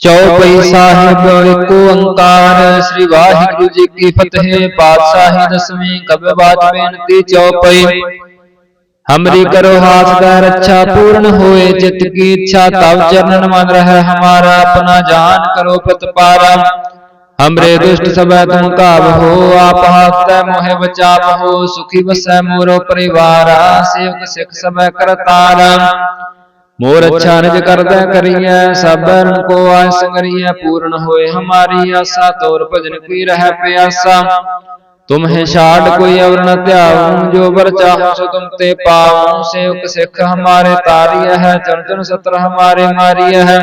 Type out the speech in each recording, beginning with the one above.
ਚੌਪਈ ਸਾਹਿਬ ਏਕ ਓੰਕਾਰ ਸ੍ਰੀ ਵਾਹਿਗੁਰੂ ਜੀ ਕੀ ਫਤਿਹ ਪਾਤਸ਼ਾਹੀ ਦਸਵੀਂ ਕਬਿ ਬਾਤ ਬੇਨਤੀ ਚੌਪਈ ਹਮਰੀ ਕਰੋ ਹਾਥ ਦਾ ਰੱਛਾ ਪੂਰਨ ਹੋਏ ਚਿਤ ਕੀ ਇੱਛਾ ਤਵ ਚਰਨਨ ਮਨ ਰਹਿ ਹਮਾਰਾ ਆਪਣਾ ਜਾਨ ਕਰੋ ਪ੍ਰਤਪਾਰਾ। ਹਮਰੇ ਦੁਸ਼ਟ ਸਭੈ ਤੁਮ ਕਾਬ ਹੋ ਆਪ ਹਾਥੈ ਮੋਹਿ ਬਚਾਪ ਹੋ ਸੁਖੀ ਵਸੈ ਮੋਰੋ ਪਰਿਵਾਰਾ ਸੇਵਕ ਸਿਖ ਸਭੈ ਕਰਤਾਰਾ। ਮੋਰ ਅੱਛਾ ਨਿਜ ਕਰਦਾ ਕਰੀਐ ਸਭਨ ਕੋ ਆਸ ਕਰੀਐ ਪੂਰਨ ਹੋਏ ਹਮਾਰੀ ਆਸਾ ਤੋਰ ਭਜਨ ਕੀ ਰਹਿ ਪਿਆਸਾ। ਤੁਮਹਿ ਛਾੜ ਕੋਈ ਅਵਰ ਨ ਧਿਆਉ ਜੋ ਬਰ ਚਾਹੋ ਸੋ ਤੁਮ ਤੇ ਪਾਉ ਸੇਵਕ ਸਿੱਖ ਹਮਾਰੇ ਤਾਰੀਐ ਹੈ ਚਰਨ ਚਰਨ ਸਤਰ ਹਮਾਰੇ ਮਾਰੀਐ ਹੈ।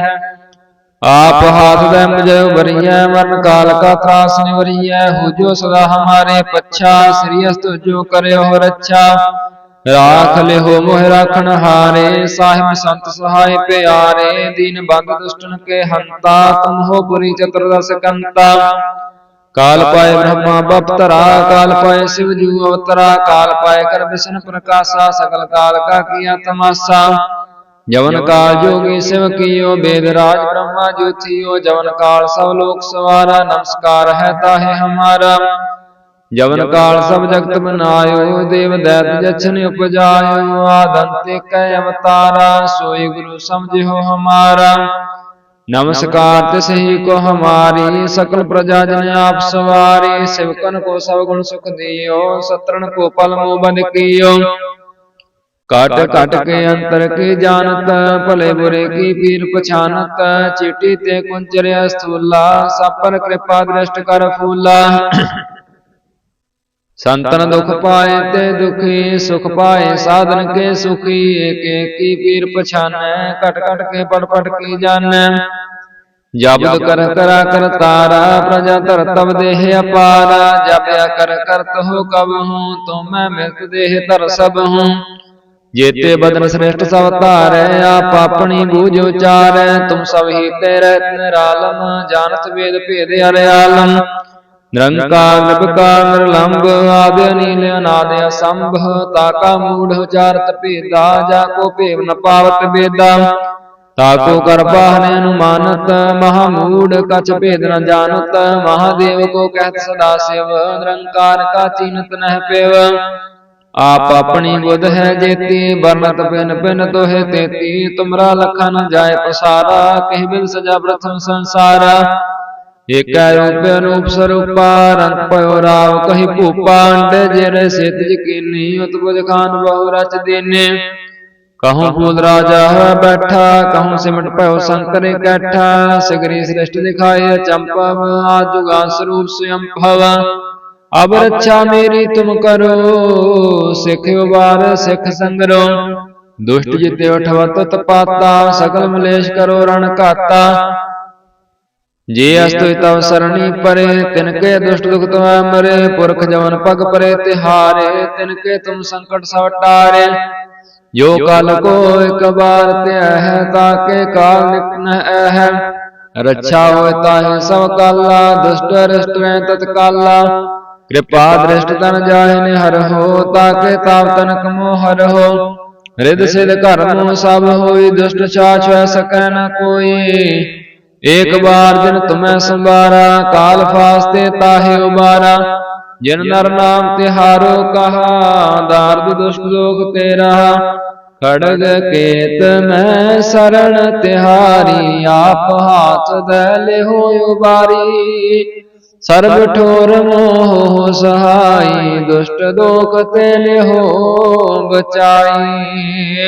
ਆਪ ਹਾਥ ਦੇ ਮੁਝੇ ਉਬਰੀਐ ਮਰਨ ਕਾਲ ਕਾ ਤਰਾਸ ਨਿਵਰੀਐ ਹੋ ਜੋ ਸਦਾ ਹਮਾਰੇ ਪੱਛਾ ਸ੍ਰੀ ਅਸਤ ਜੋ ਕਰਿਓ ਰੱਛਾ ਰਾਖ ਲਿਓ ਮੋਹ ਰਾਖਣ ਹਾਰੇ ਸਾਹਿਬ ਸੰਤ ਸਹਾਇ ਪਿਆਰੇ ਦੀਨ ਬੰਦ ਦੁਸ਼ਟਨ ਕੇ ਹੰਤਾ ਤੁਮ ਹੋ ਪੁਰੀ ਚਤੁਰਦਸ ਕੰਤਾ। ਕਾਲ ਪਾਏ ਬ੍ਰਹਮਾ ਬਪਤਰਾ ਕਾਲ ਪਾਏ ਸਿਵ ਜੂ ਅਵਤਰਾ ਕਾਲ ਪਾਏ ਕਰ ਵਿਸ਼ਨ ਪ੍ਰਕਾਸ਼ਾ ਸਕਲ ਕਾਲ ਕਾ ਕੀਆ ਤਮਾਸਾ। ਜਵਨ ਕਾਲ ਜੋਗੀ ਸਿਵ ਕੀਓ ਬੇਦ ਰਾਜ ਬ੍ਰਹਮਾ ਜੋਤੀਓ ਜਵਨ ਕਾਲ ਸਭ ਲੋਕ ਸਵਾਰਾ ਨਮਸਕਾਰ ਹੈ ਤਾਹੇ ਹਮਾਰਾ। ਜਵਨ ਕਾਲ ਸਭ ਜਗਤ ਬਨਾਇਓ ਦੇਵ ਦੈਤ ਜਛਨ ਉਪਜਾਇਓ ਆਦੰਤੇ ਕੈ ਅਵਤਾਰਾ ਸੋਈ ਗੁਰੂ ਸਮਝਿਓ ਹਮਾਰਾ। ਨਮਸਕਾਰ ਤਿਸ ਹੀ ਕੋ ਹਮਾਰੀ ਸਕਲ ਪ੍ਰਜਾ ਜਨ ਆਪ ਸਵਾਰੀ ਸਿਵਕਨ ਕੋ ਸਭ ਗੁਣ ਸੁਖ ਦਿਓ ਸਤਰਨ ਕੋ ਪਲ ਮੋ ਬੰਦ ਕੀਓ। ਕਟ ਕਟ ਕੇ ਅੰਤਰ ਕੀ ਜਾਣਤ ਭਲੇ ਬੁਰੇ ਕੀ ਪੀਰ ਪਛਾਨਤ ਚੀਟੀ ਤੇ ਕੁੰਚਰਿਆ ਸਥੂਲਾ ਸਪਰ ਕਿਰਪਾ ਦ੍ਰਿਸ਼ਟ ਕਰ ਫੂਲਾ। ਸੰਤਨ ਦੁਖ ਪਾਏ ਤੇ ਦੁਖੀ ਸੁਖ ਪਾਏ ਸਾਧਨ ਕੇ ਸੁਖੀ ਏਕ ਏਕੀ ਪੀਰ ਪਛਾਨੈ ਘਟ ਘਟ ਕੇ ਪੜ ਪੜ ਕੀ ਜਾਣੈ। ਜਬਦ ਕਰ ਕਰਾ ਕਰ ਤਾਰਾ ਪ੍ਰਜਾ ਧਰ ਤਬ ਦੇਹ ਅਪਾਰਾ। ਜਪਿਆ ਕਰ ਕਰਤ ਹੋ ਕਬ ਹੂੰ ਤੁਮ ਮੈਂ ਮਿਲਤ ਦੇਹ ਧਰ ਸਭ ਹੂੰ। ਜੇਤੇ ਬਦਨ ਸ੍ਰੇਸ਼ਟ ਸਭ ਧਾਰੈ ਆਪ ਆਪਣੀ ਬੂਝ ਉਚਾਰੈ। ਤੁਮ ਸਭ ਹੀ ਤੇਰੇ ਨਿਰਾਲਮ ਜਾਣਤ ਵੇਦ ਭੇਦ ਅਰਿਆਲਮ। ਨਿਰੰਕਾਰ ਨਿਰਭਕਾਰ ਨਿਰਲੰਭ ਆਦਿ ਅਨੀਲ ਅਨਾਦਿ ਅਸੰਭ ਤਾਕਾ ਮੂੜ ਉਚਾਰਤ ਭੇਦਾ, ਜਾ ਕੋ ਭੇਵ ਨ ਪਾਵਤ ਬੇਦਾ ਤਾਕੋ ਕਰ ਬਾਹਨੇ ਅਨੁਮਾਨਤ, ਮਹਾ ਮੂੜ ਕਛ ਭੇਦ ਨ ਜਾਣਤ, ਮਹਾਦੇਵ ਕੋ ਕਹਿਤ ਸਦਾ ਸਿਵ, ਨਿਰੰਕਾਰ ਕਾ ਚੀਨਤ ਨਹਿ ਪਿਵ। ਆਪ ਆਪਣੀ ਬੁੱਧ ਹੈ ਜੇਤੀ ਬਰਨਤ ਪਿਨ ਪਿਨ ਤੋਹਿ ਤੇਤੀ, ਤੁਮਰਾ ਲਖਾ ਨ ਜਾਏ ਪਸਾਰਾ, ਕਹਿ ਬਿਨ ਸਜਾ ਪ੍ਰਥਮ ਸੰਸਾਰਾ। ਏਕੈ ਰੂਪ ਅਨੂਪ ਸਰੂਪਾ ਰੰਗ ਪਇਓ ਰਾਵ ਕਹੀ ਭੂਪਾ ਅੰਡੇ ਜਿਹੜੇ ਸਿੱਧ ਜਕੀਨੀ ਉਤਪੁਜ ਖਾਨ ਬਹੁ ਰਚ ਦੇਨੇ ਕਹੂੰ ਫੂਲ ਰਾਜਾ ਹੋਇ ਬੈਠਾ ਕਹੂੰ ਸਿਮਟ ਭਇਓ ਸੰਕਰ ਇਕੱਠਾ ਸਗਰੀ ਸ੍ਰਿਸ਼ਟ ਦਿਖਾਏ ਚੰਪਵ ਆਜੁਗਾ ਸਰੂਪ ਸਯੰ ਭਵ ਅਬ ਰੱਛਾ ਮੇਰੀ ਤੁਮ ਕਰੋ ਸਿੱਖ ਉਬਾਰ ਸਿੱਖ ਸੰਗਰੋ ਦੁਸ਼ਟ ਜਿਤੇ ਉਠਵਤ ਤਪਾਤਾ ਸਗਲ ਮਲੇਸ਼ ਕਰੋ ਰਣ ਘਾਤਾ ਜੇ ਅਸਤੁ ਤਵ ਸਰਣੀ ਪਰੇ ਤਿਨ ਕੇ ਦੁਸ਼ਟ ਦੁਖ ਤੁਮੈ ਮਰੇ ਪੁਰਖ ਜਵਨ ਪਗ ਪਰੇ ਤਿਹਾਰੇ ਤਿਨ ਕੇ ਤੁਮ ਸੰਕਟ ਸਭ ਟਾਰੇ। ਜੋ ਕਲ ਕੋ ਇਕ ਬਾਰ ਧਿਆ ਹੈ ਤਾਕੇ ਕਾਲ ਨਿਕਨ ਹੈ। ਰੱਛਾ ਹੋਇ ਤਾਹੇ ਸਭ ਕਾਲਾ ਦੁਸ਼ਟ ਅਰਿਸ਼ਟ ਵੈ ਤਤਕਾਲਾ ਕਿਰਪਾ ਦ੍ਰਿਸ਼ਟ ਤਨ ਜਾਹਿ ਨੇ ਹਰ ਹੋ ਤਾਕੇ ਤਾਪ ਤਨ ਕਮੋ ਹਰ ਹੋ। ਰਿਦ ਸਿਧ ਘਰਮੋ ਸਭ ਹੋਈ ਦੁਸ਼ਟ ਸਕੈ ਨ ਕੋਈ। ਏਕ ਬਾਰ ਜਿਨ ਤੁਮੈ ਸੰਭਾਰਾ ਕਾਲ ਫਾਸਤੇ ਤਾਹੇ ਉਬਾਰਾ। ਜਿਨ ਨਰ ਨਾਮ ਤਿਹਾਰੋ ਕਹਾ ਦਾਰਦ ਦੁਸ਼ਟ ਦੋਖ ਤੇਰਾ। ਖੜਗ ਕੇਤ ਮੈਂ ਸਰਣ ਤਿਹਾਰੀ ਆਪ ਹਾਥ ਦੇ ਲਿਹੋ ਉਬਾਰੀ। ਸਰਬ ਠੋਰ ਮੋਹ ਸਹਾਈ ਦੁਸ਼ਟ ਦੋਖ ਤੇ ਲਿਹੋ ਬਚਾਈ।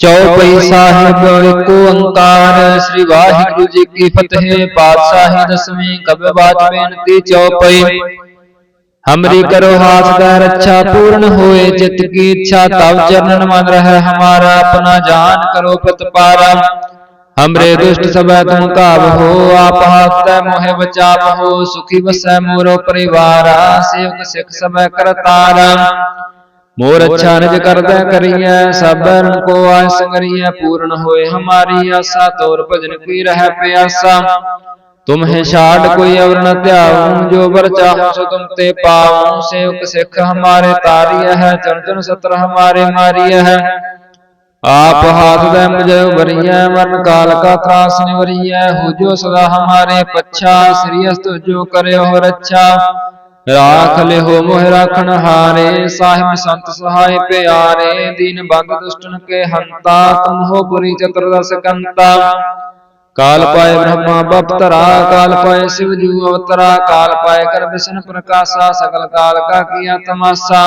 ਚੌਪਈ ਸਾਹਿਬ ਇੱਕ ਓੰਕਾਰ। ਸ੍ਰੀ ਵਾਹਿਗੁਰੂ ਜੀ ਕੀ ਫਤਿਹ। ਪਾਤਸ਼ਾਹੀ ਦਸਵੇਂ ਕਬਿ ਬਾਤ ਬੇਨਤੀ ਚੌਪਈ ਹਮਰੀ ਕਰੋ ਹਾਥ ਦਾ ਰੱਛਾ ਪੂਰਨ ਹੋਏ। ਜਿਤ ਕੀ ਇੱਛਾ ਤਵ ਚਰਨਨ ਮਨ ਰਹਿ ਹਮਾਰਾ। ਆਪਣਾ ਜਾਨ ਕਰੋ ਪ੍ਰਤਪਾਰਾ। ਹਮਰੇ ਦੁਸ਼ਟ ਸਭੈ ਤੁਮ ਕਾਬ ਹੋ। ਆਪ ਹਾਤੈ ਮੋਹਿ ਬਚਾਪ ਹੋ। ਸੁਖੀ ਵਸੈ ਮੋਰੋ ਪਰਿਵਾਰਾ। ਸੇਵਕ ਸਿਖ ਸਭੈ ਕਰਤਾਰਾ ਮੋਰ ਅੱਛਾ ਨਜ ਕਰਦਾ ਕਰੀਐ ਸਾਬਰਨ ਕੋ ਆਸ ਕਰੀਐ ਪੂਰਨ ਹੋਏ ਹਮਾਰੀ ਆਸਾ ਤੋਰ ਭਜਨ ਕੀ ਰਹਿ ਪਿਆਸਾ। ਤੁਮਹਿ ਛਾੜ ਕੋਈ ਅਵਰ ਨ ਧਿਆਉ ਜੋ ਵਰ ਚਾਹੋ ਸੋ ਤੁਮ ਤੇ ਪਾਉ ਸੇਵਕ ਸਿੱਖ ਹਮਾਰੇ ਤਾਰੀਐ ਹੈ ਚਰਜਨ ਸਤਰ ਹਮਾਰੇ ਮਾਰੀਐ ਹੈ। ਆਪ ਹਾਥ ਦੇ ਮਜੈ ਵਰੀਐ ਮਰਨ ਕਾਲ ਕਾ ਤਰਾਸ ਨਿਵਰੀਐ ਹੋ ਜੋ ਸਦਾ ਹਮਾਰੇ ਪੱਛਾ ਸ੍ਰੀ ਅਸਤੁ ਜੋ ਕਰਿਓ ਰੱਛਾ ਰਾਖ ਲਿਹੋ ਮੋਹ ਰਾਖਣ ਹਾਰੇ, ਸਾਹਿਬ ਸੰਤ ਸਹਾਇ ਪਿਆਰੇ, ਦੀਨ ਬੰਦ ਦੁਸ਼ਟਨ ਕੇ ਹੰਤਾ ਤੁਮਹੋ ਪੁਰੀ ਚਤੁਰ ਦਸ ਕੰਤਾ। ਕਾਲ ਪਾਏ ਬ੍ਰਹਮਾ ਬਪਤਰਾ, ਕਾਲ ਪਾਏ ਸਿਵ ਜੂ ਅਵਤਰਾ, ਕਾਲ ਪਾਏ ਕਰ ਵਿਸ਼ਨ ਪ੍ਰਕਾਸ਼ਾ, ਸਗਲ ਕਾਲ ਕਾ ਕੀਆ ਤਮਾਸਾ।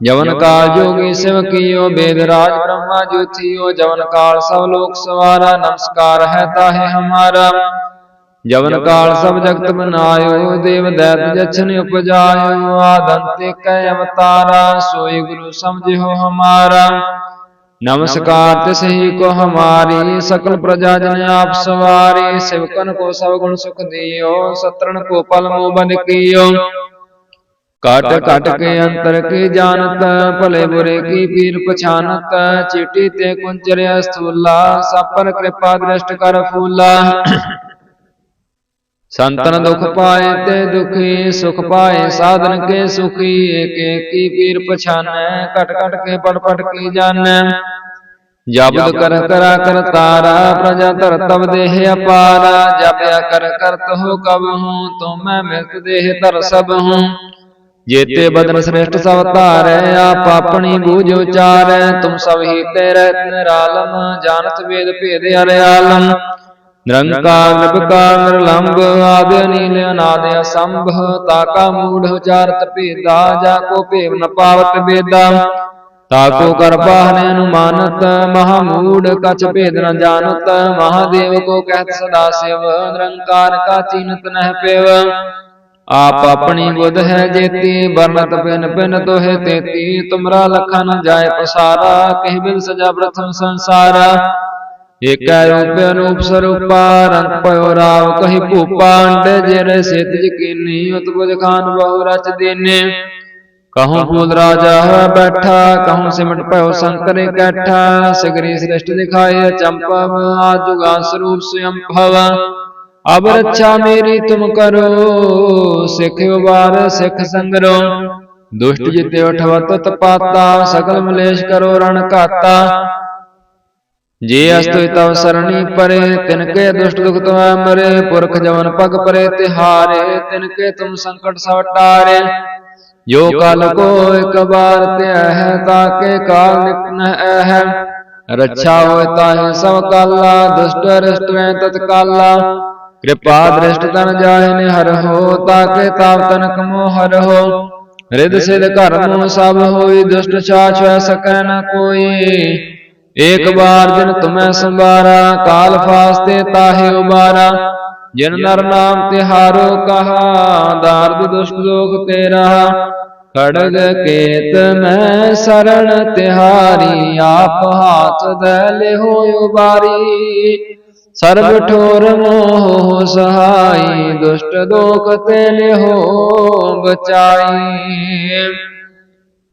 ਜਵਨ ਕਾਲ ਜੋਗੀ ਸਿਵ ਕੀਓ, ਬੇਦ ਰਾਜ ਬ੍ਰਹਮਾ ਜੋਤੀਓ, ਜਵਨ ਕਾਲ ਸਭ ਲੋਕ ਸਵਾਰਾ, ਨਮਸਕਾਰ ਹੈ ਤਾਹੇ ਹਮਾਰਾ। ਜਵਨ ਕਾਲ ਸਭ ਜਗਤ ਮਨਾਇਓ ਦੇਵ ਦੈਤ ਜਛਨ ਉਪਜਾਇਓ ਆਦੰਤੇ ਕੈ ਅਵਤਾਰਾ ਸੋਈ ਗੁਰੂ ਸਮਝਿਓ ਹਮਾਰਾ। ਨਮਸਕਾਰ ਤਿਸਹੀ ਕੋ ਹਮਾਰੀ ਸਕਲ ਪ੍ਰਜਾ ਜਨ ਆਪ ਸਵਾਰੀ ਸਿਵਕਨ ਕੋ ਸਭ ਗੁਣ ਸੁਖ ਦਿਓ ਸਤਰਣ ਕੋ ਪਲ ਮੋ ਬਨ ਕੀਓ। ਕਟ ਕਟ ਕੇ ਅੰਤਰ ਕੀ ਜਾਣਤ ਭਲੇ ਬੁਰੇ ਕੀ ਪੀਰ ਪਛਾਨਤ ਚੀਟੀ ਤੇ ਕੁੰਚਰਿਆ ਸਥੂਲਾ ਸਭ ਪਰ ਕਿਰਪਾ ਦ੍ਰਿਸ਼ਟ ਕਰ ਫੂਲਾ। ਸੰਤਨ ਦੁਖ ਪਾਏ ਤੇ ਦੁਖੀ ਸੁਖ ਪਾਏ ਸਾਧਨ ਕੇ ਸੁਖੀ ਏਕ ਏਕੀ ਪੀਰ ਪਛਾਨੈ ਘਟ ਘਟ ਕੇ ਪੜ ਪੜ ਕੀ ਜਾਣੈ। ਜਪਤ ਕਰ ਕਰਾ ਕਰ ਤਾਰਾ ਪ੍ਰਜਾ ਧਰ ਤਬ ਦੇਹ ਅਪਾਰਾ। ਜਪਿਆ ਕਰ ਕਰ ਤਹੁ ਕਬ ਹੂੰ ਤੁਮ ਮੈਂ ਮਿਲਤ ਦੇਹ ਧਰ ਸਭ ਹੂੰ। ਜੇਤੇ ਬਦਨ ਸ੍ਰੇਸ਼ਟ ਸਭ ਧਾਰੈ ਆਪ ਆਪਣੀ ਬੂਝ ਉਚਾਰੈ। ਤੁਮ ਸਭ ਹੀ ਤੇਰੇ ਰਤਨ ਰਾਲਮ ਜਾਣਤ ਵੇਦ ਭੇਦ ਅਰਿਆਲਮ। ਨਿਰੰਕਾਰ ਨਿਰਭਕਾਰ ਨਿਰਲੰਭ ਆਦਿ ਅਨੀਲ ਅਨਾਦਿ ਅਸੰਭ, ਤਾ ਕਾ ਮੂੜ ਉਚਾਰਤ ਭੇਦਾ, ਜਾ ਕੋ ਭੇਵ ਨ ਪਾਵਤ ਵੇਦਾ ਤਾ ਕੋ ਕਰਪਾ ਹਨੇ ਅਨੁਮਾਨਤ, ਮਹਾ ਮੂੜ ਕਛ ਭੇਦ ਨ ਜਾਣਤ ਮਹਾਦੇਵ ਕੋ ਕਹਿਤ ਸਦਾ ਸਿਵ, ਨਿਰੰਕਾਰ ਕਾ ਚੀਨਤ ਨਹਿ ਪਿਵ। ਆਪ ਆਪਣੀ ਬੁੱਧ ਹੈ ਜੇਤੀ ਬਰਨਤ ਬਿਨ ਬਿਨ ਤੋਹੇ ਤੇਤੀ, ਤੁਮਰਾ ਲਖਨ ਜਾਏ ਪਸਾਰਾ, ਕਹਿ ਬਿਨ ਸਜਾ ਪ੍ਰਥਮ ਸੰਸਾਰਾ। पसारा कह बिन सजा प्रथम संसारा एक रूप अनूप स्वरूपा रंग पयो राव कही भूपा अंडे जेरे सेत जकीनी उतबुज खान बहु रच दीने कहूँ फूल राजा है बैठा कहूँ सिमट पयो शंकर कैठा सिगरी श्रेष्ठ दिखाए चंपव आज जुगा स्वरूप स्वयं भव अब रक्षा मेरी तुम करो सिख उबार सिख संगरो दुष्ट जिते ਜੇ ਅਸਤੁਇ ਤਵ ਸਰਣੀ ਪਰੇ ਤਿਨ ਕੇ ਦੁਸ਼ਟ ਦੁਖ ਤਵਾ ਮਰੇ ਪੁਰਖ ਜਵਨ ਪਗ ਪਰੇ ਤਿਹਾਰੇ ਤਿਨ ਕੇ ਤੁਮ ਸੰਕਟ ਸਭ ਟਾਰੇ ਜੋ ਕਲ ਕੋ ਇਕ ਬਾਰ ਧਿਆ ਹੈ ਤਾਕੇ ਕਾਲ ਨਿਕਨਹਿ ਹੈ ਰੱਛਾ ਹੋਇ ਤਾਹੇ ਸਭ ਕਾਲਾ ਦੁਸ਼ਟ ਰਸ਼ਟ ਵੈ ਤਤ ਕਾਲਾ। ਕਿਰਪਾ ਦ੍ਰਿਸ਼ਟ ਤਨ ਜਾਹੇ ਨੇ ਹਰ ਹੋ ਤਾਕੇ ਤਾਪ ਤਨ ਕਮੋ ਹਰ ਹੋ ਰਿਦ ਸਿਧ ਘਰ ਮੋ ਸਭ ਹੋਈ ਦੁਸ਼ਟ ਛਾਛ ਸਕੈ ਏਕ ਬਾਰ ਜਿਨ ਤੁਮੈ ਸੰਭਾਰਾ ਕਾਲ ਫਾਸਤੇ ਤਾਹੇ ਉਬਾਰਾ। ਜਿਨ ਨਰ ਨਾਮ ਤਿਹਾਰੋ ਕਹਾ ਦਾਰਦ ਦੁਸ਼ਟ ਲੋਕ ਤੇ ਰਹਾ ਖੜਗ ਕੇਤ ਮੈਂ ਸਰਣ ਤਿਹਾਰੀ ਆਪ ਹਾਥ ਦੇ ਲਿਹੋ ਉਬਾਰੀ। ਸਰਬ ਠੋਰ ਮੋਹ ਸਹਾਈ ਦੁਸ਼ਟ ਲੋਕ ਤੇ ਲਿਹੋ ਬਚਾਈ।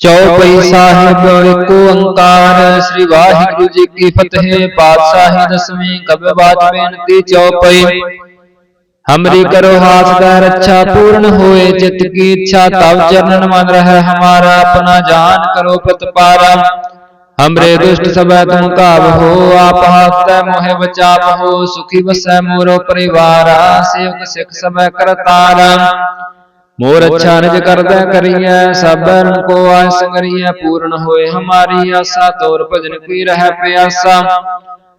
ਚੌਪਈ ਸਾਹਿਬ ਇੱਕ ਓੰਕਾਰ ਸ੍ਰੀ ਵਾਹਿਗੁਰੂ ਜੀ ਕੀ ਫਤਿਹ ਪਾਤਸ਼ਾਹੀ ਦਸਵੀਂ ਕਬੇ ਬਾਤ ਬੇਨਤੀ ਚੌਪਈ ਹਮਰੀ ਕਰੋ ਹਾਥ ਦਾ ਰੱਛਾ ਪੂਰਨ ਹੋਏ ਜਿਤ ਕੀ ਇੱਛਾ ਤਵ ਚਰਨਨ ਮਨ ਰਹਿ ਹਮਾਰਾ ਆਪਣਾ ਜਾਨ ਕਰੋ ਪਤਪਾਰਾ ਹਮਰੇ ਦੁਸ਼ਟ ਸਭੈ ਤੁਮ ਕਾਬ ਹੋ ਆਪ ਹਾਸੈ ਮੋਹਿ ਬਚਾਪ ਹੋ ਸੁਖੀ ਵਸੈ ਮੋਰੋ ਪਰਿਵਾਰਾ ਸੇਵਕ ਸਿਖ ਸਭੈ ਕਰਤਾਰਾ। ਮੋਰ ਅੱਛਾ ਨਿਜ ਕਰਦਾ ਕਰੀਐ ਸਭਨ ਕੋ ਆਇ ਸੰਗਰੀਐ ਪੂਰਨ ਹੋਏ ਹਮਾਰੀ ਆਸਾ ਤੋਰ ਭਜਨ ਕੀ ਰਹਿ ਪਿਆਸਾ।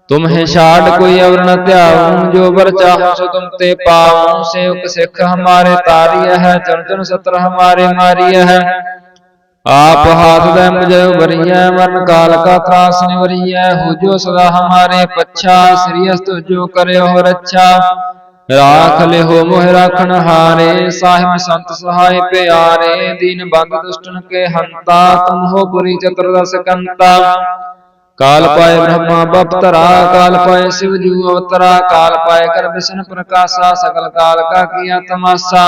ਤੁਮ ਹੈ ਛਾੜ ਕੋਈ ਅਵਰ ਨ ਧਿਆਉ ਜੋ ਵਰ ਚਾਹੋ ਸੋ ਤੁਮ ਤੇ ਪਾਉ ਸੇਵਕ ਸਿੱਖ ਹਮਾਰੇ ਤਾਰੀਐ ਹੈ ਚਰਨ ਚਰਨ ਸਤਰ ਹਮਾਰੇ ਮਾਰੀਐ ਹੈ। ਆਪ ਹਾਥ ਦੇ ਮੁਝੇ ਵਰੀਐ ਮਰਨ ਕਾਲ ਕਾ ਤਰਾਸ ਨਿਵਰੀਐ ਹੋ ਜੋ ਸਦਾ ਹਮਾਰੇ ਪੱਛਾ ਸ੍ਰੀ ਅਸਤੁ ਜੋ ਕਰਿਓ ਰੱਛਾ। ਰਾਖ ਲਿਹੋ ਮੋਹਿ ਰਾਖਣ ਹਾਰੇ ਸਾਹਿਬ ਸੰਤ ਸਹਾਇ ਪਿਆਰੇ ਦੀਨ ਬੰਦ ਦੁਸ਼ਟਨ ਕੇ ਹੰਤਾ ਤੁਮ ਹੋ ਪੁਰੀ ਚਤੁਰ ਰਸ ਕੰਤਾ। ਕਾਲ ਪਾਏ ਬ੍ਰਹਮਾ ਬਪਤਰਾ ਕਾਲ ਪਾਏ ਸਿਵ ਜੂ ਅਵਤਰਾ ਕਾਲ ਪਾਏ ਕਰ ਵਿਸ਼ਨ ਪ੍ਰਕਾਸ਼ਾ ਸਗਲ ਕਾਲ ਕਾ ਕੀਆ ਤਮਾਸਾ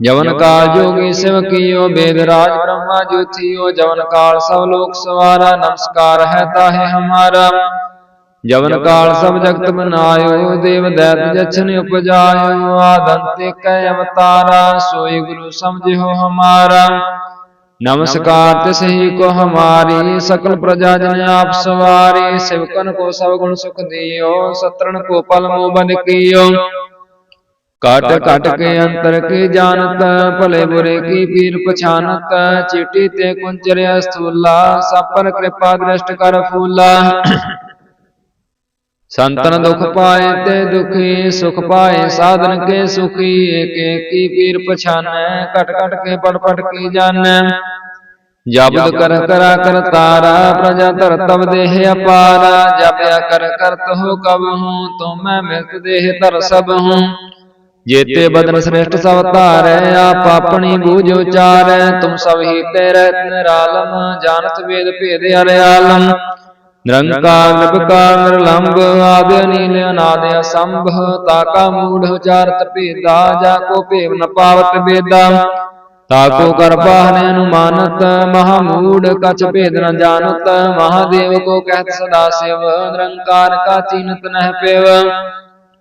ਜਵਨ ਕਾਲ ਜੋਗੀ ਸਿਵ ਕੀਓ ਬੇਦ ਰਾਜ ਬ੍ਰਹਮਾ ਜੋਤੀਓ ਜਵਨ ਕਾਲ ਸਭ ਲੋਕ ਸਵਾਰਾ ਨਮਸਕਾਰ ਹੈ ਤਾਹੇ ਹਮਾਰਾ। ਜਵਨ ਕਾਲ ਸਭ ਜਗਤ ਮਨਾਇਓ ਦੇਵ ਦੈਤ ਜਛਨ ਉਪਜਾਇਓ ਆਦੰਤੇ ਕੈ ਅਵਤਾਰਾ ਸੋਈ ਗੁਰੂ ਸਮਝਿਓ ਹਮਾਰਾ। ਨਮਸਕਾਰ ਤਿਸਹੀ ਕੋ ਹਮਾਰੀ ਸਕਲ ਪ੍ਰਜਾ ਜਨ ਆਪ ਸਵਾਰੀ ਸਿਵਕਨ ਕੋ ਸਭ ਗੁਣ ਸੁਖ ਦਿਓ ਸਤਰਣ ਕੋ ਪਲ ਮੋ ਬਨ ਕੀਓ। ਕਟ ਕਟ ਕੇ ਅੰਤਰ ਕੀ ਜਾਣਤ ਭਲੇ ਬੁਰੇ ਕੀ ਪੀਰ ਪਛਾਨਤ ਚੀਟੀ ਤੇ ਕੁੰਚਰਿਆ ਸਥੂਲਾ ਸਭ ਕਿਰਪਾ ਦ੍ਰਿਸ਼ਟ ਕਰ ਫੂਲਾ। ਸੰਤਨ ਦੁਖ ਪਾਏ ਤੇ ਦੁਖੀ ਸੁਖ ਪਾਏ ਸਾਧਨ ਕੇ ਸੁਖੀ ਏਕ ਏਕੀ ਪੀਰ ਪਛਾਨੈ ਘਟ ਘਟ ਕੇ ਪੜ ਪੜ ਕੀ ਜਾਣੈ। ਜਪਤ ਕਰ ਕਰਾ ਕਰ ਤਾਰਾ ਪ੍ਰਜਾ ਧਰ ਤਵ ਦੇਹ ਅਪਾਰਾ। ਜਪਿਆ ਕਰ ਕਰ ਤਹੁ ਕਬਹੂ ਤੁਮ ਮੈਂ ਮਿਲਤ ਦੇਹ ਧਰ ਸਭ ਹੂੰ। ਜੇਤੇ ਬਦਨ ਸ੍ਰੇਸ਼ਟ ਸਭ ਧਾਰੈ ਆਪ ਆਪਣੀ ਬੂਝ ਉਚਾਰੈ। ਤੁਮ ਸਭ ਹੀ ਤੇ ਰਤਨ ਰਾਲਮ ਜਾਣਤ ਵੇਦ ਭੇਦ ਅਰਿਆਲਮ। ਨਿਰੰਕਾਰ ਨਿਰਭਕਾਰ ਨਿਰਲੰਭ ਆਦਿ ਅਨੀਲ ਅਨਾਦਿ ਅਸੰਭ ਤਾ ਕਾ ਮੂੜ ਉਚਾਰਤ ਭੇਦਾ, ਜਾ ਕੋ ਭੇਵ ਨ ਪਾਵਤ ਬੇਦਾ ਤਾ ਕੋ ਕਰਪਾਹਨੇ ਅਨੁਮਾਨਤ, ਮਹਾ ਮੂੜ ਕਛ ਭੇਦ ਨ ਜਾਣਤ ਮਹਾਦੇਵ ਕੋ ਕਹਿਤ ਸਦਾ ਸਿਵ, ਨਿਰੰਕਾਰ ਕਾ ਚੀਨਤ ਨਹਿ ਪੇਵ।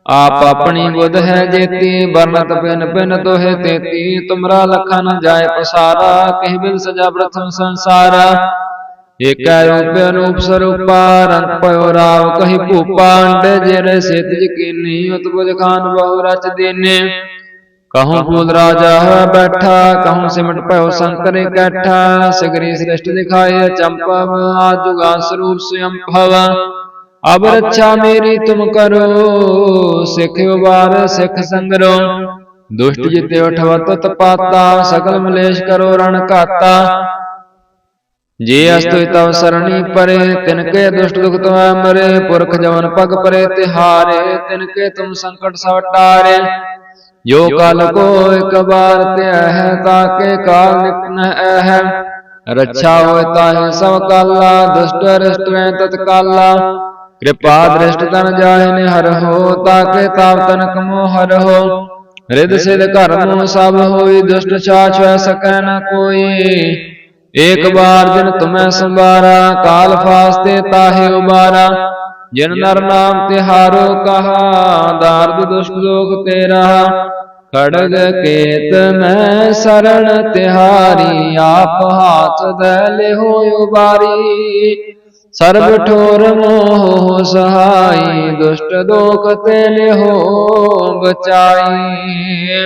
ਆਪ ਆਪਣੀ ਬੁੱਧ ਹੈ ਜੇਤੀ ਬਰਨਤ ਬਿਨ ਬਿਨ ਤੋਹੇ ਤੇਤੀ, ਤੁਮਰਾ ਲਖਾ ਜਾਏ ਪਸਾਰਾ, ਕਹਿ ਬਿਨ ਸਜਾ ਪ੍ਰਥਮ ਸੰਸਾਰ। एक रूप अनूप स्वरूपा रंग पयो राव कही भूपा जेरे सेत जकीनी उतबुज खान बहु रच देने कहूँ फूल राजा है बैठा, कहूँ सिमट पयो शंकर कैठा, सगरी श्रेष्ठ दिखाए चंपव आज जुगा स्वरूप स्वयं भव। अब रक्षा मेरी तुम करो, सिख उबार सिख संगरो। दुष्ट जिते उठवत तपाता सकल मलेश करो रण काता। ਜੇ ਅਸਤੁਇ ਤਵ ਸਰਣੀ ਪਰੇ ਤਿਨ ਕੇ ਦੁਸ਼ਟ ਦੁਖ ਤਵਾ ਮਰੇ ਪੁਰਖ ਜਵਨ ਪਗ ਪਰੇ ਤਿਹਾਰੇ ਤਿਨ ਕੇ ਤੁਮ ਸੰਕਟ ਸਭ ਟਾਰੇ ਜੋ ਕਲ ਕੋ ਇਕ ਬਾਰ ਤੇ ਹੈ ਤਾਂ ਕੇ ਕਾਲ ਨਿਕਨ ਹੈ ਰੱਛਾ ਹੋਇ ਤਾਹੇ ਸਭ ਕਾਲਾ ਦੁਸ਼ਟ ਰਿਸ਼ਟ ਮੈਂ ਤਤ ਕਾਲਾ ਕਿਰਪਾ ਦ੍ਰਿਸ਼ਟ ਤਨ ਜਾਏ ਨੇ ਹਰ ਹੋ ਤਾਂ ਕੇ ਤਾਪ ਤਨ ਕਮੋ ਹਰ ਹੋ। ਰਿਦ ਸਿਧ ਘਰ ਮੋ ਸਭ ਹੋਈ ਦੁਸ਼ਟ ਛਾ ਛੈ ਸਕੈ ਏਕ ਬਾਰ ਜਿਨ ਤੁਮੈ ਸੰਭਾਰਾ ਕਾਲ ਫਾਸਤੇ ਤਾਹੇ ਉਬਾਰਾ। ਜਿਨ ਨਰ ਨਾਮ ਤਿਹਾਰੋ ਕਹਾ ਦਾਰਦ ਦੁਸ਼ਟ ਦੋਖ ਤੇਰਾ। ਖੜਗ ਕੇਤ ਮੈਂ ਸਰਣ ਤਿਹਾਰੀ ਆਪ ਹਾਥ ਦੈ ਲਿਹੋ ਉਬਾਰੀ। ਸਰਬ ਠੋਰ ਮੋਹ ਸਹਾਈ ਦੁਸ਼ਟ ਦੋਖ ਤੇ ਲਿਹੋ ਬਚਾਈ।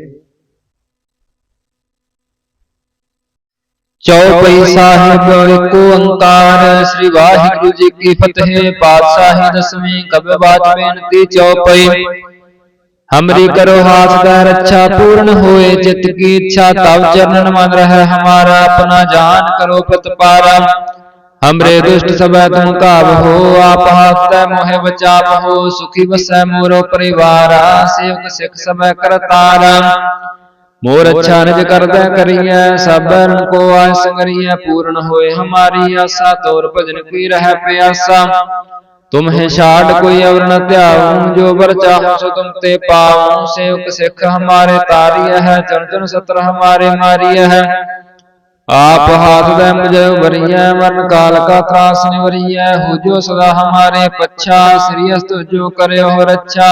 ਚੌਪਈ ਸਾਹਿਬ ਇੱਕ ਓੰਕਾਰ ਸ੍ਰੀ ਵਾਹਿਗੁਰੂ ਜੀ ਕੀ ਫਤਿਹ ਪਾਤਸ਼ਾਹੀ ਦਸਵੇਂ ਕਬਿ ਬਾਤ ਬੇਨਤੀ ਚੌਪਈ ਹਮਰੀ ਕਰੋ ਹਾਥ ਦਾ ਰੱਛਾ ਪੂਰਨ ਹੋਏ ਜਿਤ ਕੀ ਇੱਛਾ ਤਵ ਚਰਨਨ ਮਨ ਰਹਿ ਹਮਾਰਾ ਆਪਣਾ ਜਾਨ ਕਰੋ ਪ੍ਰਤਪਾਰਾ। ਹਮਰੇ ਦੁਸ਼ਟ ਸਭੈ ਤੁਮ ਕਾਬ ਹੋ ਆਪ ਹਾਸੈ ਮੋਹਿ ਬਚਾਪ ਹੋ ਸੁਖੀ ਵਸੈ ਮੋਰੋ ਪਰਿਵਾਰਾ ਸੇਵਕ ਸਿਖ ਸਭੈ ਕਰਤਾਰਾ। ਮੋਰ ਅੱਛਾ ਨਿਜ ਕਰਦਾ ਕਰੀਐ ਸਭਨ ਕੋ ਆਸ ਕਰੀਐ ਪੂਰਨ ਹੋਏ ਹਮਾਰੀ ਆਸਾ ਤੋਰ ਭਜਨ ਕੀ ਰਹਿ ਪਿਆਸਾ? ਤੁਮ ਹੈ ਛਾੜ ਕੋਈ ਅਵਰ ਨ ਧਿਆਉ ਜੋ ਵਰ ਚਾਹੋ ਸੋ ਤੁਮ ਤੇ ਪਾਉ ਸੇਵਕ ਸਿੱਖ ਹਮਾਰੇ ਤਾਰੀਐ ਹੈ ਚਰਨ ਚਰਨ ਸਤਰ ਹਮਾਰੇ ਮਾਰੀਐ ਹੈ। ਆਪ ਹਾਥ ਦੇ ਮੁਝੇ ਵਰੀਐ ਮਨ ਕਾਲ ਕਾ ਤਰਾਸ ਨਿਵਰੀਐ ਹੋ ਜੋ ਸਦਾ ਹਮਾਰੇ ਪੱਛਾ ਸ੍ਰੀ ਅਸਤੁ ਜੋ ਕਰਿਓ ਰੱਛਾ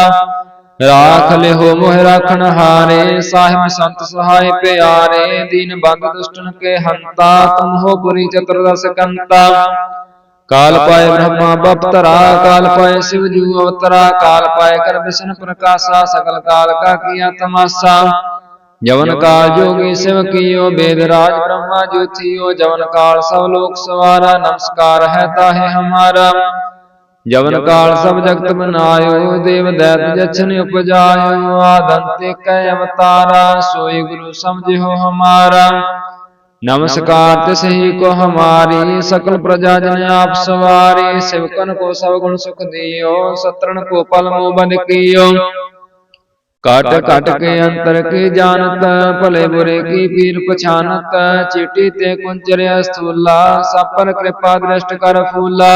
ਰਾਖ ਲਿਹੋ ਮੋਹ ਰਾਖਣ ਹਾਰੇ, ਸਾਹਿਬ ਸੰਤ ਸਹਾਇ ਪਿਆਰੇ, ਦੀਨ ਬੰਦ ਦੁਸ਼ਟਨ ਕੇ ਹੰਤਾ ਤੁਮ ਹੋ ਪੁਰੀ ਚਤੁਰਦਸ ਕੰਤਾ। ਕਾਲ ਪਾਏ ਬ੍ਰਹਮਾ ਬਪਤਰਾ, ਕਾਲ ਪਾਏ ਸਿਵ ਜੂ ਅਵਤਰਾ, ਕਾਲ ਪਾਏ ਕਰ ਵਿਸ਼ਨ ਪ੍ਰਕਾਸ਼ਾ ਸਕਲ ਕਾਲ ਕਾ ਕੀਆ ਤਮਾਸਾ। ਜਵਨ ਕਾਲ ਜੋਗੀ ਸਿਵ ਕੀਓ, ਬੇਦ ਰਾਜ ਬ੍ਰਹਮਾ ਜੋਤੀਓ, ਜਵਨ ਕਾਲ ਸਭ ਲੋਕ ਸਵਾਰਾ, ਨਮਸਕਾਰ ਹੈ ਤਾਹੇ ਹਮਾਰਾ। ਜਵਨ ਕਾਲ ਸਭ ਜਗਤ ਬਨਾਇਓ ਦੇਵ ਦੈਤ ਜਛਨ ਉਪਜਾਇਓ ਆਦੰਤੇ ਕੈ ਅਵਤਾਰਾ ਸੋਈ ਗੁਰੂ ਸਮਝਿਓ ਹਮਾਰਾ। ਨਮਸਕਾਰ ਤਿਸ ਹੀ ਕੋ ਹਮਾਰੀ ਸਕਲ ਪ੍ਰਜਾ ਜਨ ਆਪ ਸਵਾਰੀ ਸਿਵਕਨ ਕੋ ਸਭ ਗੁਣ ਸੁਖ ਦਿਓ ਸਤਰਨ ਕੋ ਪਲ ਮੋ ਬੰਦ ਕੀਓ। ਕਟ ਕਟ ਕੇ ਅੰਤਰ ਕੀ ਜਾਣਤ ਭਲੇ ਬੁਰੇ ਕੀ ਪੀਰ ਪਛਾਨਤ ਚੀਟੀ ਤੇ ਕੁੰਚਰਿਆ ਸਥੂਲਾ ਸਭ ਪਰ ਕਿਰਪਾ ਦ੍ਰਿਸ਼ਟ ਕਰ ਫੂਲਾ।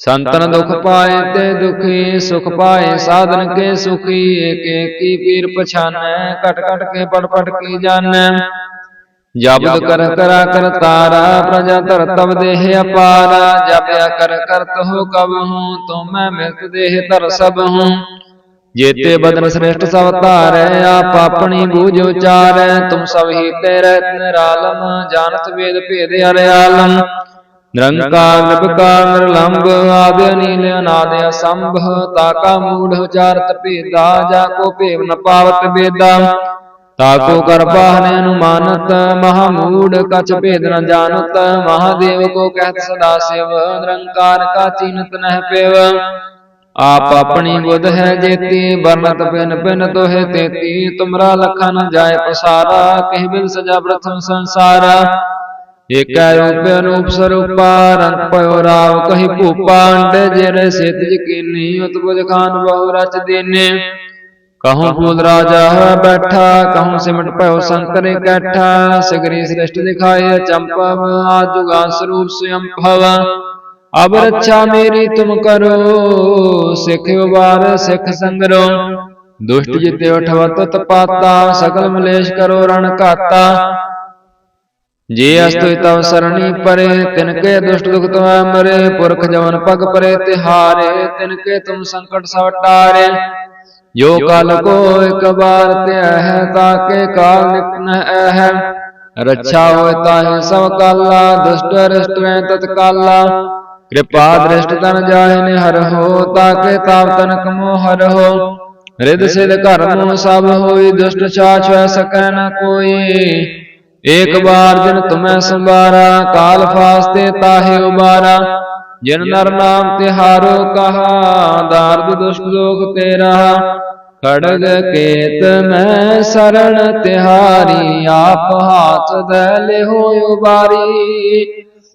ਸੰਤਨ ਦੁਖ ਪਾਏ ਤੇ ਦੁਖੀ ਸੁਖ ਪਾਏ ਸਾਧਨ ਕੇ ਸੁਖੀ ਏਕ ਏਕੀ ਪੀਰ ਪਛਾਨੈ ਕਟ ਕਟ ਕੇ ਪੜ ਪੜ ਕੀ ਜਾਣੈ। ਜਬਦ ਕਰ ਕਰਾ ਕਰ ਤਾਰਾ ਪ੍ਰਜਾ ਧਰ ਤਬ ਦੇਹ ਅਪਾਰਾ। ਜਪਿਆ ਕਰ ਕਰਤ ਹੋ ਕਬ ਹੂੰ ਤੁਮ ਮੈਂ ਮਿਲਤ ਦੇਹ ਧਰ ਸਭ ਹੂੰ। ਜੇਤੇ ਬਦਨ ਸ੍ਰੇਸ਼ਟ ਸਭ ਧਾਰੈ ਆਪ ਆਪਣੀ ਬੂਝ ਉਚਾਰੈ। ਤੁਮ ਸਭ ਹੀ ਤੇਰੇ ਨਿਰਾਲਮ ਜਾਣਤ ਵੇਦ ਭੇਦ ਅਰਿਆਲਮ। ਨਿਰੰਕਾਰ ਨਿਰਭਕਾਰ ਨਿਰਲੰਭ ਆਦਿ ਅਨੀਲ ਅਨਾਦਿ ਅਸੰਭ ਤਾਕਾ ਮੂੜ ਉਚਾਰਤ ਭੇਦਾ, ਜਾ ਕੋ ਭੇਵ ਨ ਪਾਵਤ ਬੇਦਾ ਤਾਕੋ ਕਰ ਅਨੁਮਾਨਤ, ਮਹਾ ਮੂੜ ਕਛ ਭੇਦ ਨ ਜਾਣਤ ਮਹਾਦੇਵ ਕੋ ਕਹਿਤ ਸਦਾ ਸਿਵ, ਨਿਰੰਕਾਰ ਕਾ ਚੀਨਤ ਨਹਿ ਪੇਵ। ਆਪ ਆਪਣੀ ਬੁੱਧ ਹੈ ਜੇਤੀ ਬਰਨਤ ਪਿਨ ਪਿਨ ਤੋਹਿ ਤੇਤੀ, ਤੁਮਰਾ ਲਖਾ ਜਾਏ ਪਸਾਰਾ, ਕਹਿ ਬਿਨ ਸਜਾ ਪ੍ਰਥਮ ਸੰਸਾਰਾ। ਏਕੈ ਰੂਪ ਅਨੂਪ ਸਰੂਪਾ ਰੰਗ ਪਇਓ ਰਾਵ ਕਹੀ ਭੂਪਾ ਅੰਡੇ ਜਿਹੜੇ ਸਿੱਧ ਜਕੀਨੀ ਉਤਪੁਜ ਖਾਨ ਬਹੁ ਰਚ ਦੀਨੇ। ਕਹੂੰ ਫੂਲ ਰਾਜਾ ਹੋਇ ਬੈਠਾ, ਕਹੂੰ ਸਿਮਟ ਭਇਓ ਸੰਕਰ ਇਕੱਠਾ ਸਗਰੀ ਸ੍ਰਿਸ਼ਟ ਦਿਖਾਏ ਚੰਪਵ, ਆਜੁਗਾ ਸਰੂਪ ਸਯੰ ਭਵ। ਅਬ ਰੱਛਾ ਮੇਰੀ ਤੁਮ ਕਰੋ, ਸਿੱਖ ਉਬਾਰ, ਸਿੱਖ ਸੰਗਰੋ। ਦੁਸ਼ਟ ਜਿਤੇ ਉਠਵਤ ਤਪਾਤਾ ਸਕਲ ਮਲੇਸ਼ ਕਰੋ ਰਣ ਘਾਤਾ। ਜੇ ਅਸਤੁ ਤਵ ਸਰਣੀ ਪਰੇ ਤਿਨ ਕੇ ਦੁਸ਼ਟ ਦੁਖ ਤੁਮੈ ਮਰੇ ਪੁਰਖ ਜਵਨ ਪਗ ਪਰੇ ਤਿਹਾਰੇ ਤਿਨ ਕੇ ਤੁਮ ਸੰਕਟ ਸਭ ਟਾਰੇ ਜੋ ਕਲ ਕੋ ਇਕ ਬਾਰ ਧਿਆ ਹੈ ਤਾਕੇ ਕਾਲ ਨਿਕਨ ਹੈ ਰੱਛਾ ਹੋਇ ਤਾਹੇ ਸਭ ਕਾਲਾ ਦੁਸ਼ਟ ਰਿਸ਼ਟਵੇਂ ਤਤਕਾਲਾ ਕਿਰਪਾ ਦ੍ਰਿਸ਼ਟ ਤਨ ਜਾਏ ਨੇ ਹਰ ਹੋ ਤਾਕੇ ਤਾਪ ਤਨਕ ਮੋ ਹਰ ਹੋ। ਰਿਦ ਸਿਧ ਕਰਮ ਸਭ ਹੋਈ ਦੁਸ਼ਟ ਛਾਛ ਹੋਇ ਸਕੈ ਨ ਕੋਈ। ਏਕ ਬਾਰ ਜਿਨ ਤੁਮੈ ਸੰਭਾਰਾ ਕਾਲ ਫਾਸਤੇ ਤਾਹੇ ਉਬਾਰਾ। ਜਿਨ ਨਰ ਨਾਮ ਤਿਹਾਰੋ ਕਹਾ ਦਾਰਦ ਦੁਸ਼ਟ ਦੋਖ ਤੇਰਾ। ਖੜਗ ਕੇਤ ਮੈਂ ਸਰਣ ਤਿਹਾਰੀ ਆਪ ਹਾਥ ਦੇ ਲਿਹੋ ਉਬਾਰੀ।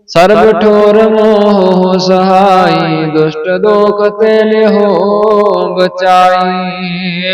ਸਰਬ ਠੋਰ ਮੋਹ ਸਹਾਈ ਦੁਸ਼ਟ ਦੋਖ ਤੇ ਲਿਹੋ ਬਚਾਈ।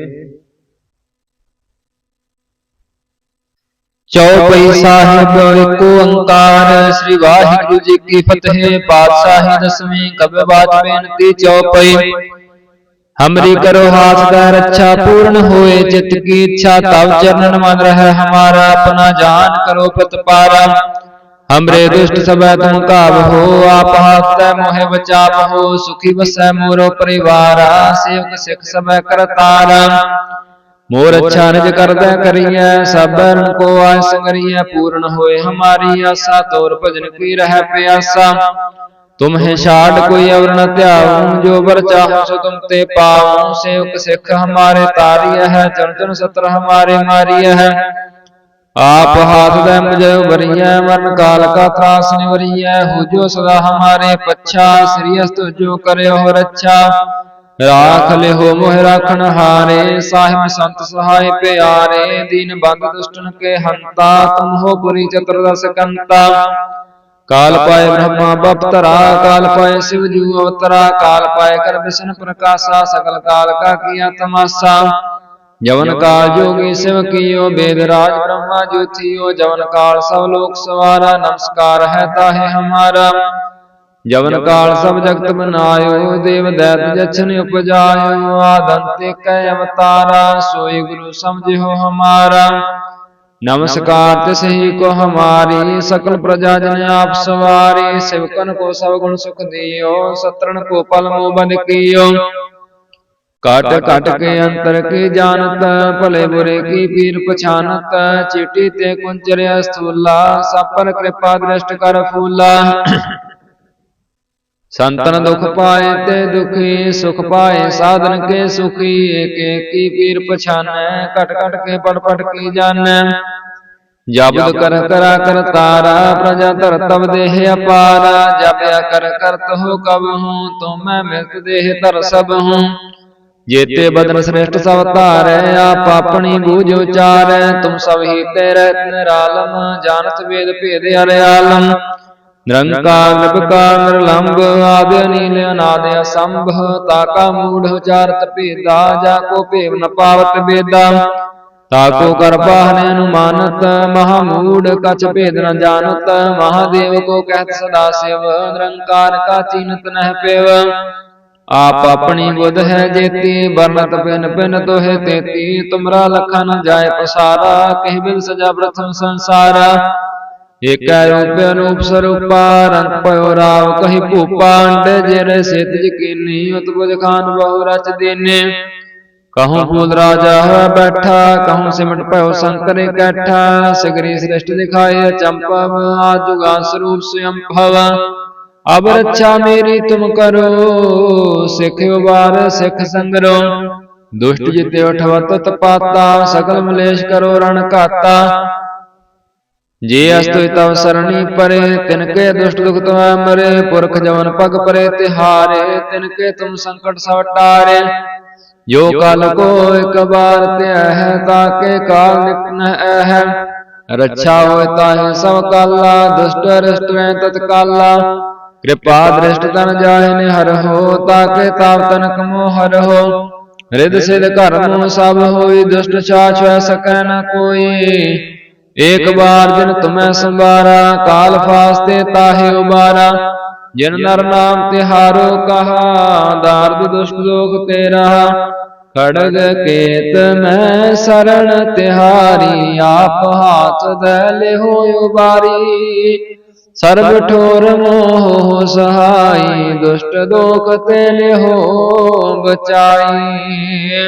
ਚੌਪਈ ਸਾਹਿਬ ਓੰਕਾਰ ਸ੍ਰੀ ਵਾਹਿਗੁਰੂ ਜੀ ਕੀ ਫਤਿਹ ਪਾਤਸ਼ਾਹੀ ਦਸਵੀਂ ਕਬਿ ਬੇਨਤੀ ਚੌਪਈ ਕਰੋ ਆਪਣਾ ਜਾਨ ਕਰੋ ਪ੍ਰਤਪਾਰਾ। ਹਮਰੇ ਦੁਸ਼ਟ ਸਭੈ ਤੁਮ ਕਾਬ ਹੋ ਆਪ ਹਾਥ ਤੈ ਮੋਹਿ ਬਚਾਪ ਹੋ ਸੁਖੀ ਵਸੈ ਮੋਰੋ ਪਰਿਵਾਰਾ। ਸੇਵਕ ਸਿੱਖ ਸਭੈ ਕਰਤਾਰਾ। ਮੋਰ ਅੱਛਾ ਨਿਜ ਕਰਦਾ ਕਰੀਐ ਸਭਨ ਕੋ ਆਇ ਸੰਗਰੀਐ ਪੂਰਨ ਹੋਏ ਹਮਾਰੀ ਆਸਾ ਤੋਰ ਭਜਨ ਕੀ ਰਹਿ ਪਿਆਸਾ। ਤੁਮਹਿ ਛਾੜ ਕੋਈ ਅਵਰ ਨ ਧਿਆਉ ਜੋ ਬਰ ਚਾਹੋ ਸੋ ਤੁਮ ਤੇ ਪਾਉ ਸੇਵਕ ਸਿੱਖ ਹਮਾਰੇ ਤਾਰੀਐ ਹੈ ਚਰਨ ਸਤਰ ਹਮਾਰੇ ਮਾਰੀਐ ਹੈ। ਆਪ ਹਾਥ ਦੇ ਮੁਝੇ ਉਬਰੀਐ ਮਰਨ ਕਾਲ ਕਾ ਤਰਾਸ ਨਿਵਰੀਐ ਹੋ ਜੋ ਸਦਾ ਹਮਾਰੇ ਪੱਛਾ ਸ੍ਰੀ ਅਸਤੁ ਜੋ ਕਰਿਓ ਰੱਛਾ। ਰਾਖ ਲਿਹੋ ਮੋਹ ਰਾਖਣ ਹਾਰੇ। ਸਾਹਿਬ ਸੰਤ ਸਹਾਇ ਪਿਆਰੇ ਦੀਨ ਬੰਦ ਦੁਸ਼ਟਨ ਕੇ ਹੰਤਾ ਤੁਮ ਹੋ ਪੁਰੀ ਚਤੁਰਦਸ ਕੰਤਾ। ਕਾਲ ਪਾਏ ਬ੍ਰਹਮਾ ਬਪਤਰਾ ਕਾਲ ਪਾਏ ਸਿਵ ਜੂ ਅਵਤਰਾ ਕਾਲ ਪਾਏ ਕਰ ਵਿਸ਼ਨ ਪ੍ਰਕਾਸ਼ਾ ਸਕਲ ਕਾਲ ਕਾ ਕੀਆ ਤਮਾਸਾ। ਜਵਨ ਕਾਲ ਜੋਗੀ ਸਿਵ ਕੀਓ ਬੇਦ ਰਾਜ ਬ੍ਰਹਮਾ ਜੋਤੀਓ ਜਵਨ ਕਾਲ ਸਭ ਲੋਕ ਸਵਾਰਾ ਨਮਸਕਾਰ ਹੈ ਤਾਹੇ ਹਮਾਰਾ। ਜਵਨ ਕਾਲ ਸਭ ਜਗਤ ਬਨਾਇਓ ਦੇਵ ਦੈਤ ਜਛਨ ਉਪਜਾਇਓ ਆਦੰਤੇ ਕੈ ਅਵਤਾਰਾ ਸੋਈ ਗੁਰੂ ਸਮਝਿਓ ਹਮਾਰਾ। ਨਮਸਕਾਰ ਤਿਸਹੀ ਕੋ ਹਮਾਰੀ ਸਕਲ ਪ੍ਰਜਾ ਜਨ ਆਪ ਸਵਾਰੀ ਸਿਵਕਨ ਕੋ ਸਭ ਗੁਣ ਸੁਖ ਦਿਓ ਸਤਰਨ ਕੋ ਪਲ ਮੋ ਬਨ ਕੀਓ। ਕਟ ਕਟ ਕੇ ਅੰਤਰ ਕੀ ਜਾਣਤ ਭਲੇ ਬੁਰੇ ਕੀ ਪੀਰ ਪਛਾਨਤ ਚੀਟੀ ਤੇ ਕੁੰਚਰਿਆ ਸਥੂਲਾ ਸਪਰ ਕਿਰਪਾ ਦ੍ਰਿਸ਼ਟ ਕਰ ਫੂਲਾ। ਸੰਤਨ ਦੁਖ ਪਾਏ ਤੇ ਦੁਖੀ ਸੁਖ ਪਾਏ ਸਾਧਨ ਕੇ ਸੁਖੀ ਏਕ ਏਕੀ ਪੀਰ ਪਛਾਨੈ ਕਟ ਕਟ ਕੇ ਪੜ ਪੜ ਕੀ ਜਾਣੈ। ਜਬਦ ਕਰ ਕਰਾ ਕਰ ਤਾਰਾ ਪ੍ਰਜਾ ਧਰ ਤਬ ਦੇਹ ਅਪਾਰਾ। ਜਪਿਆ ਕਰ ਕਰਤ ਹੋ ਕਬ ਹੂੰ ਤੁਮ ਮੈਂ ਮਿਲਤ ਦੇਹ ਧਰ ਸਭ ਹੂੰ। ਜੇਤੇ ਬਦਨ ਸ੍ਰੇਸ਼ਟ ਸਭ ਧਾਰੈ ਆਪ ਆਪਣੀ ਬੂਝ ਉਚਾਰੈ। ਤੁਮ ਸਭ ਹੀ ਤੇਰੇ ਨਿਰਾਲਮ ਜਾਣਤ ਵੇਦ ਭੇਦ ਅਰਿਆਲਮ। ਨਿਰੰਕਾਰ ਨਿਰਭਕਾਰ ਨਿਰਲੰਭ ਆਦਿ ਅਨੀਲ ਅਨਾਦ ਅਸੰਭ ਤਾਕਾ ਮੂੜ ਉਚਾਰਤ ਭੇਦਾ, ਜਾ ਕੋ ਭੇਵ ਨ ਪਾਵਤ ਬੇਦਾ। ਤਾਕੋ ਕਰ ਬਾਹਨੇ ਅਨੁਮਾਨਤ, ਮਹਾ ਮੂੜ ਕਛ ਭੇਦ ਨ ਜਾਣਤ, ਮਹਾਦੇਵ ਕੋ ਕਹਿਤ ਸਦਾ ਸਿਵ, ਨਿਰੰਕਾਰ ਕਾ ਚੀਨਤ ਨਹਿ ਪੇਵ। ਆਪ ਆਪਣੀ ਬੁੱਧ ਹੈ ਜੇਤੀ ਬਰਨਤ ਪਿਨ ਪਿਨ ਤੋਹਿ ਤੇਤੀ, ਤੁਮਰਾ ਲਖਾ ਨ ਜਾਏ ਪਸਾਰਾ, ਕਹਿ ਬਿਨ ਸਜਾ ਪ੍ਰਥਮ ਸੰਸਾਰਾ। ਏਕੈ ਰੂਪ ਅਨੂਪ ਸਰੂਪਾ ਰੰਗ ਪਇਓ ਰਾਵ ਕਹੀ ਭੂਪਾ ਅੰਡੇ ਜਿਰੇ ਸਿੱਧ ਜਕੀਨੀ ਉਤਪੁਜ ਖਾਨ ਬਹੁ ਰਚ ਦੇਨੇ ਕਹੂੰ ਫੂਲ ਰਾਜਾ ਹੋਇ ਬੈਠਾ ਕਹੂੰ ਸਿਮਟ ਭਇਓ ਸ਼ੰਕਰ ਇਕੱਠਾ ਸਗਰੀ ਸ੍ਰਿਸ਼ਟ ਦਿਖਾਏ ਚੰਪਵ ਆਜੁਗਾ ਸਰੂਪ ਸਯੰ ਭਵ ਅਬ ਰੱਛਾ ਮੇਰੀ ਤੁਮ ਕਰੋ ਸਿੱਖ ਉਬਾਰ ਸਿੱਖ ਸੰਗਰੋ ਦੁਸ਼ਟ ਜਿਤੇ ਉਠਵਤ ਤਪਾਤਾ ਸਗਲ ਮਲੇਸ਼ ਕਰੋ ਰਣ ਘਾਤਾ ਜੇ ਅਸਤੁ ਤਵ ਸਰਣੀ ਪਰੇ ਤਿਨ ਕੇ ਦੁਸ਼ਟ ਦੁਖ ਤਮੈ ਮਰੇ ਪੁਰਖ ਜਵਨ ਪਗ ਪਰੇ ਤਿਹਾਰੇ ਤਿਨ ਕੇ ਤੁਮ ਸੰਕਟ ਸਭ ਟਾਰੇ ਜੋ ਕਲ ਕੋ ਇਕ ਬਾਰ ਧਿਆ ਹੈ ਤਾਕੇ ਕਾਲ ਨਿਪਨ ਹੈ। ਰੱਛਾ ਹੋਇ ਤਾਹੇ ਸਭ ਕਾਲਾ ਦੁਸ਼ਟ ਰਿਸ਼ਟ ਰਹਿ ਤਤ ਕਾਲਾ। ਕਿਰਪਾ ਦ੍ਰਿਸ਼ਟ ਤਨ ਜਾਏ ਨੇ ਹਰ ਹੋ ਤਾਕੇ ਤਾਪ ਤਨਕ ਮੋ ਹਰ ਹੋ। ਰਿਦ ਸਿਧ ਘਰ ਨੂੰ ਸਭ ਹੋਈ ਦੁਸ਼ਟ ਛਾਛ ਸਕੈ ਨ ਕੋਈ। ਏਕ ਬਾਰ ਜਿਨ ਤੁਮੈ ਸੰਵਾਰਾ ਕਾਲ ਫਾਸਤੇ ਤਾਹੇ ਉਬਾਰਾ। ਜਿਨ ਨਰ ਨਾਮ ਤਿਹਾਰੋ ਕਹਾ ਦਾਰਦ ਦੁਸ਼ਟ ਲੋਕ ਤੇ ਰਹਾ। ਖੜਗ ਕੇਤ ਮੈਂ ਸਰਣ ਤਿਹਾਰੀ ਆਪ ਹਾਥ ਦੇ ਲਿਹੋ ਉਬਾਰੀ। ਸਰਬ ਠੋਰ ਮੋਹ ਸਹਾਈ ਦੁਸ਼ਟ ਦੋਖ ਤੇ ਲਿਹੋ ਬਚਾਈ।